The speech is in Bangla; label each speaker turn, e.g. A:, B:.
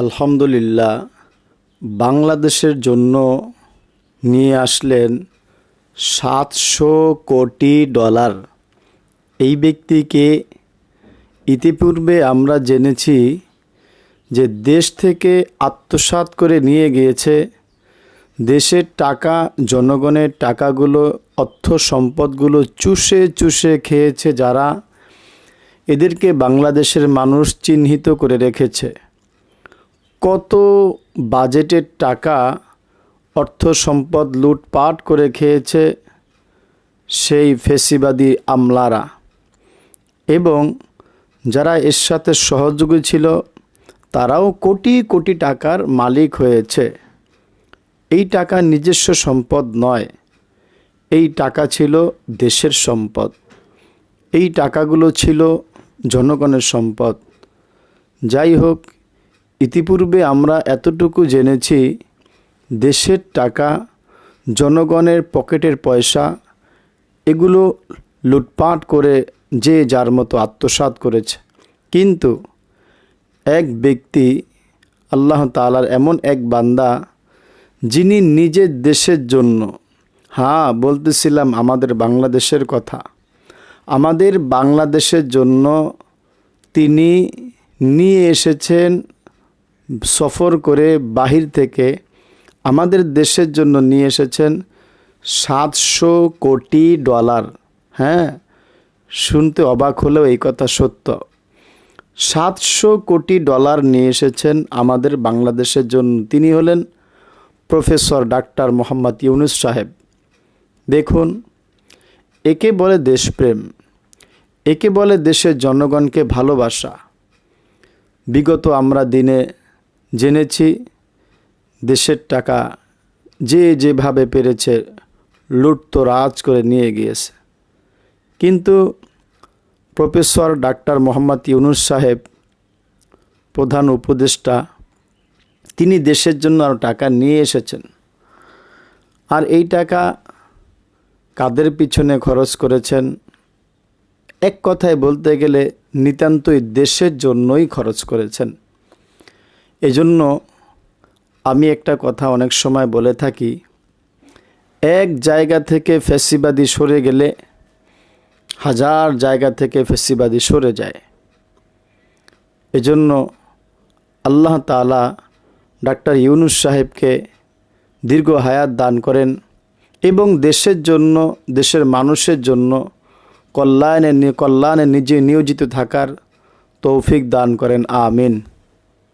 A: আলহামদুলিল্লাহ, বাংলাদেশের জন্য নিয়ে আসলেন সাতশো কোটি ডলার। এই ব্যক্তিকে ইতিপূর্বে আমরা জেনেছি যে দেশ থেকে আত্মসাৎ করে নিয়ে গিয়েছে দেশের টাকা, জনগণের টাকাগুলো, অর্থ সম্পদগুলো চুষে চুষে খেয়েছে যারা। এদেরকে বাংলাদেশের মানুষ চিহ্নিত করে রেখেছে। কত বাজেটের টাকা অর্থ সম্পদ লুটপাট করে খেয়েছে সেই ফেসিবাদী আমলারা? এবং যারা এর সাথে সহযোগী ছিল, তারাও কোটি কোটি টাকার মালিক হয়েছে। এই টাকা নিজস্ব সম্পদ নয়, এই টাকা ছিল দেশের সম্পদ। এই টাকাগুলো ছিল জনগণের সম্পদ। যাই হোক ইতিপূর্বে আমরা এতটুকু জেনেছি, দেশের টাকা, জনগণের পকেটের পয়সা, এগুলো লুটপাট করে যে যার মতো আত্মসাৎ করেছে। কিন্তু এক ব্যক্তি, আল্লাহ তালার এমন এক বান্দা, যিনি নিজের দেশের জন্য হ্যাঁ বলতেছিলাম আমাদের বাংলাদেশের কথা, আমাদের বাংলাদেশের জন্য তিনি নিয়ে এসেছেন সফর করে বাহির থেকে আমাদের দেশের জন্য নিয়ে এসেছেন সাতশো কোটি ডলার। হ্যাঁ শুনতে অবাক হলেও এই কথা সত্য। সাতশো কোটি ডলার নিয়ে এসেছেন আমাদের বাংলাদেশের জন্য। তিনি হলেন প্রফেসর ডাক্তার মোহাম্মদ ইউনুস সাহেব। দেখুন, একে বলে দেশপ্রেম, একে বলে দেশের জনগণকে ভালোবাসা। বিগত আমরা দিনে জেনেছি, দেশের টাকা যে যেভাবে পেরেছে লুটতরাজ করে নিয়ে গিয়েছে। কিন্তু প্রফেসর ডাক্তার মোহাম্মদ ইউনুস সাহেব, প্রধান উপদেষ্টা, তিনি দেশের জন্য আরও টাকা নিয়ে এসেছেন। আর এই টাকা কাদের পিছনে খরচ করেছেন? এক কথায় বলতে গেলে নিতান্তই দেশের জন্যই খরচ করেছেন। এজন্য আমি একটা কথা অনেক সময় বলে থাকি, এক জায়গা থেকে ফেসিবাদী সরে গেলে হাজার জায়গা থেকে ফেসিবাদী সরে যায়। এজন্য আল্লাহ তালা ডাক্তার ইউনুস সাহেবকে দীর্ঘ হায়াত দান করেন এবং দেশের জন্য, দেশের মানুষের জন্য কল্যাণে কল্যাণে নিজে নিয়োজিত থাকার তৌফিক দান করেন, আমিন।